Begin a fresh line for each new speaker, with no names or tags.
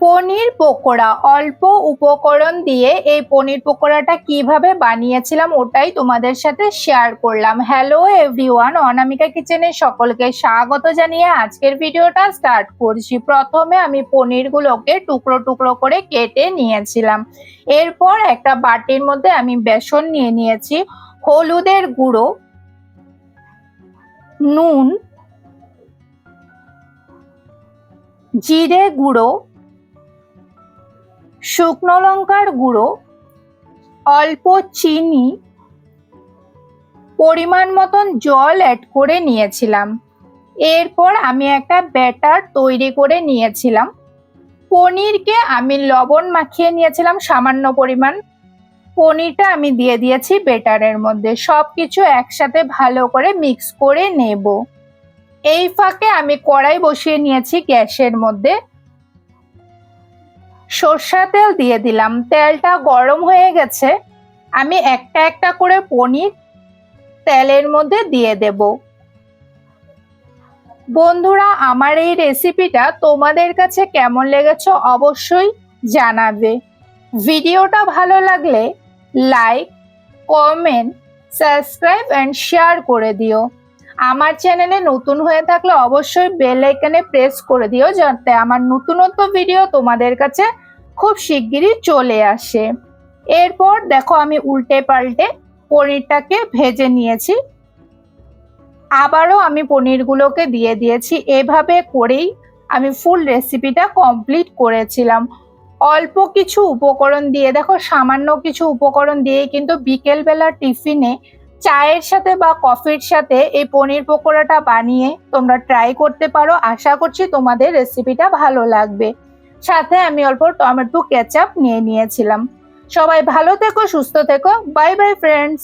পনির পকোড়া। অল্প উপকরণ দিয়ে এই পনির পকোড়াটা কীভাবে বানিয়েছিলাম ওটাই তোমাদের সাথে শেয়ার করলাম। হ্যালো এভরিওয়ান অনামিকা কিচেনে সকলকে স্বাগত জানিয়ে আজকের ভিডিওটা স্টার্ট করছি। প্রথমে আমি পনিরগুলোকে টুকরো টুকরো করে কেটে নিয়েছিলাম। এরপর একটা বাটির মধ্যে আমি বেসন নিয়ে নিয়েছি, হলুদের গুঁড়ো, নুন, জিরে গুঁড়ো শুকনো লঙ্কার গুঁড়ো, অল্প চিনি, পরিমাণ মতন জল অ্যাড করে নিয়েছিলাম। এরপর আমি একটা ব্যাটার তৈরি করে নিয়েছিলাম। পনিরকে আমি লবণ মাখিয়ে নিয়েছিলাম সামান্য পরিমাণ। পনিরটা আমি দিয়ে দিয়েছি বেটারের মধ্যে। সব কিছু একসাথে ভালো করে মিক্স করে নেব। এই ফাঁকে আমি কড়াই বসিয়ে নিয়েছি গ্যাসের মধ্যে। সর্ষা তেল দিয়ে দিলাম। তেলটা গরম হয়ে গেছে। আমি একটা একটা করে পনির তেলের মধ্যে দিয়ে দেব। বন্ধুরা, আমার এই রেসিপিটা তোমাদের কাছে কেমন লেগেছে অবশ্যই জানাবে। ভিডিওটা ভালো লাগলে like, comment, subscribe and share করে দিও। আমার চ্যানেলে নতুন হয়ে থাকলে অবশ্যই বেল আইকনে প্রেস করে দিও, যাতে আমার নতুনত্ব ভিডিও তোমাদের কাছে খুব শিগগিরই চলে আসে। এরপর দেখো আমি উল্টে পাল্টে পনিরটাকে ভেজে নিয়েছি। আবারও আমি পনিরগুলোকে দিয়ে দিয়েছি। এভাবে করেই আমি ফুল রেসিপিটা কমপ্লিট করেছিলাম। অল্প কিছু উপকরণ দিয়ে, দেখো সামান্য কিছু উপকরণ দিয়ে কিন্তু বিকেলবেলা টিফিনে চায়ের সাথে বা কফির সাথে এই পনির পকোড়াটা বানিয়ে তোমরা ট্রাই করতে পারো। আশা করছি তোমাদের রেসিপিটা ভালো লাগবে। সাথে আমি অল্প টমেটো কেচাপ নিয়ে নিয়েছিলাম। সবাই ভালো থেকো, সুস্থ থেকো। Bye bye friends